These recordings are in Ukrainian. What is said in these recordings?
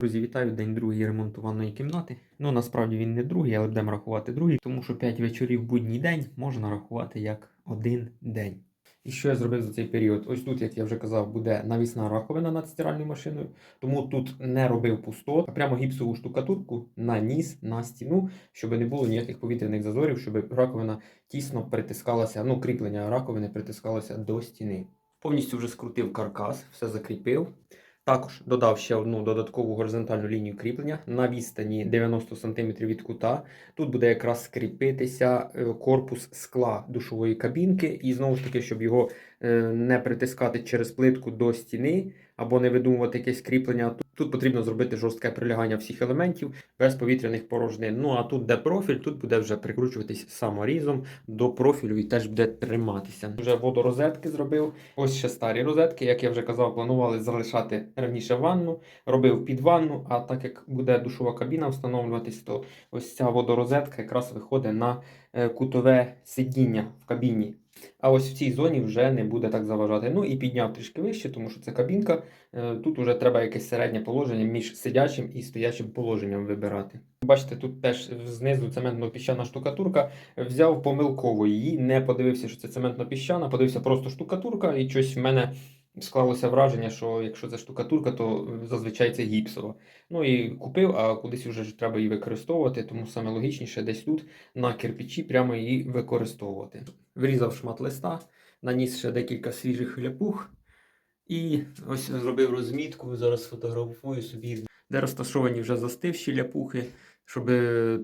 Друзі, вітаю день другий ремонтованої кімнати. Ну насправді він не другий, але будемо рахувати другий, тому що 5 вечорів будній день можна рахувати як один день. І що я зробив за цей період? Ось тут, як я вже казав, буде навісна раковина над стиральною машиною, тому тут не робив пустот, а прямо гіпсову штукатурку наніс на стіну, щоб не було ніяких повітряних зазорів, щоб раковина тісно притискалася, ну кріплення раковини притискалося до стіни. Повністю вже скрутив каркас, все закріпив. Також додав ще одну додаткову горизонтальну лінію кріплення на відстані 90 см від кута. Тут буде якраз скріпитися е, корпус скла душової кабінки, і знову ж таки, щоб його е, не притискати через плитку до стіни або не видумувати якесь кріплення. Тут- потрібно зробити жорстке прилягання всіх елементів без повітряних порожнин. Ну а тут, де профіль, тут буде вже прикручуватись саморізом до профілю і теж буде триматися. Вже водорозетки зробив. Ось ще старі розетки, як я вже казав, планували залишати раніше ванну, робив під ванну. А так як буде душова кабіна встановлюватись, то ось ця водорозетка якраз виходить на е, кутове сидіння в кабіні. А ось в цій зоні вже не буде так заважати. Ну і підняв трішки вище, тому що це кабінка. Е, Тут вже треба якесь середнє положення між сидячим і стоячим положенням вибирати. Бачите, тут теж знизу цементно-піщана штукатурка. Взяв помилково її, не подивився, що це цементно-піщана, подивився просто штукатурка, і щось в мене склалося враження, що якщо це штукатурка, то зазвичай це гіпсова. Ну і купив, а кудись вже треба її використовувати, тому саме логічніше десь тут на кирпичі прямо її використовувати. Врізав шмат листа, наніс ще декілька свіжих ляпух. І ось зробив розмітку, зараз фотографую собі, де розташовані вже застивші ляпухи, щоб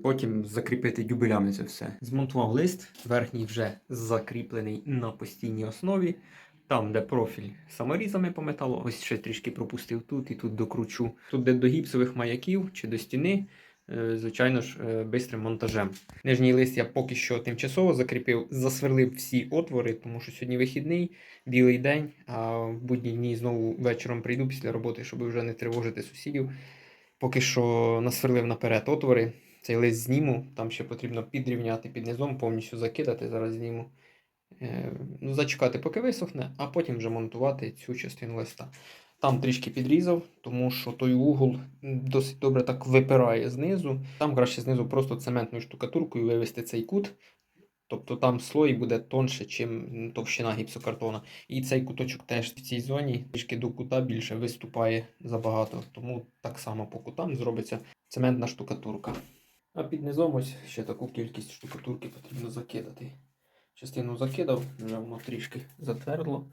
потім закріпити дюбелями це все. Змонтував лист, верхній вже закріплений на постійній основі. Там, де профіль саморізами по металу, ось ще трішки пропустив тут і тут докручу. Тут, де до гіпсових маяків чи до стіни, е, звичайно ж, е, бистрим монтажем. Нижній лист я поки що тимчасово закріпив, засверлив всі отвори, тому що сьогодні вихідний, білий день, а в будні дні знову вечором прийду після роботи, щоб вже не тривожити сусідів. Поки що насверлив наперед отвори. Цей лист зніму, там ще потрібно підрівняти під низом, повністю закидати. Зараз зніму. Е, ну, зачекати, поки висохне, а потім вже монтувати цю частину листа. Там трішки підрізав, тому що той угол досить добре так випирає знизу. Там краще знизу просто цементною штукатуркою вивести цей кут. Тобто там слой буде тонше, чим товщина гіпсокартона. І цей куточок теж в цій зоні трішки до кута більше виступає забагато. Тому так само по кутам зробиться цементна штукатурка. А під низом ось ще таку кількість штукатурки потрібно закидати. Частину закидав, вже воно трішки затвердло.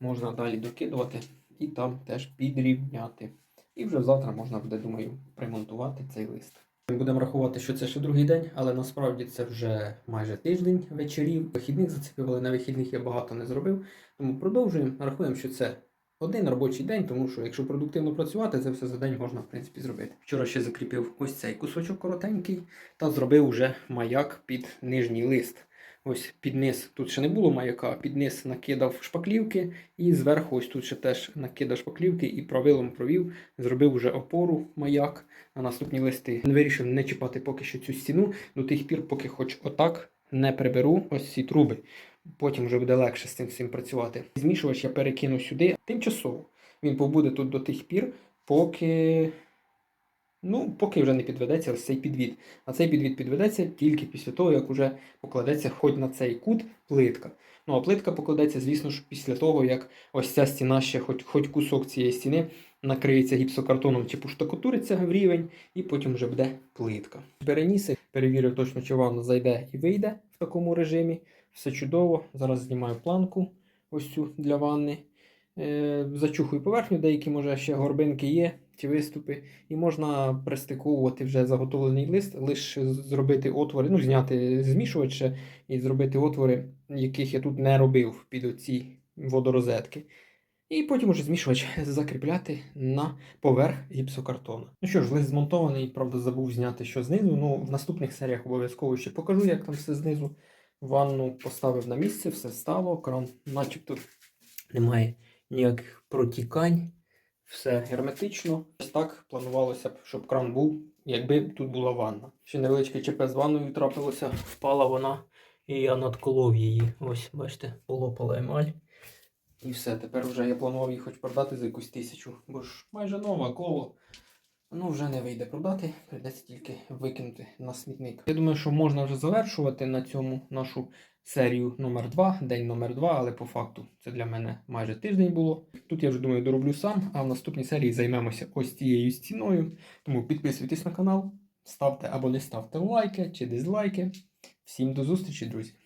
Можна далі докидувати і там теж підрівняти. І вже завтра можна буде, думаю, примонтувати цей лист. Ми Будемо рахувати, що це ще другий день, але насправді це вже майже тиждень вечорів. Вихідних зацепив, але на вихідних я багато не зробив. Тому продовжуємо. Рахуємо, що це один робочий день, тому що якщо продуктивно працювати, це все за день можна в принципі зробити. Вчора ще закріпив ось цей кусочок коротенький та зробив вже маяк під нижній лист. Ось під низ тут ще не було маяка, під накидав шпаклівки, і зверху ось тут ще теж накидав шпаклівки і правилом провів, зробив вже опору маяк на наступні листи. Вирішив не чіпати поки що цю стіну до тих пір, поки хоч отак не приберу ось ці труби. Потім вже буде легше з цим всім працювати. Змішувач я перекину сюди тимчасово. Він побуде тут до тих пір, поки. Ну, поки вже не підведеться ось цей підвід. А цей підвід підведеться тільки після того, як вже покладеться хоч на цей кут плитка. Ну а плитка покладеться, звісно ж, після того, як ось ця стіна ще, хоч, хоч кусок цієї стіни, накриється гіпсокартоном чи поштукатуриться в рівень, і потім вже буде плитка. Переніси, перевірив точно, чи ванна зайде і вийде в такому режимі. Все чудово. Зараз знімаю планку ось цю для ванни. Е, зачухую поверхню, деякі, може, ще горбинки є чи виступи, і можна пристиковувати вже заготовлений лист, лише зробити отвори, ну, зняти змішувач і зробити отвори, яких я тут не робив під оці водорозетки. І потім уже змішувач закріпляти на поверх гіпсокартону. Ну що ж, лист змонтований, правда, забув зняти що знизу. Ну, в наступних серіях обов'язково ще покажу, як там все знизу. Ванну поставив на місце, все стало, кран начебто немає ніяких протікань, все герметично. Ось так планувалося б, щоб кран був, якби тут була ванна. Ще невеличке ЧП з ванною трапилося, впала вона, і я надколов її. Ось, бачите, полопала емаль. І все, тепер вже я планував її хоч продати за якусь тисячу, бо ж майже нова коло. Ну, вже не вийде продати, прийдеться тільки викинути на смітник. Я думаю, що можна вже завершувати на цьому нашу серію номер 2 день номер 2 але по факту це для мене майже тиждень було. Тут я вже думаю, дороблю сам, а в наступній серії займемося ось цією стіною. Тому підписуйтесь на канал, ставте або не ставте лайки чи дизлайки. Всім до зустрічі, друзі!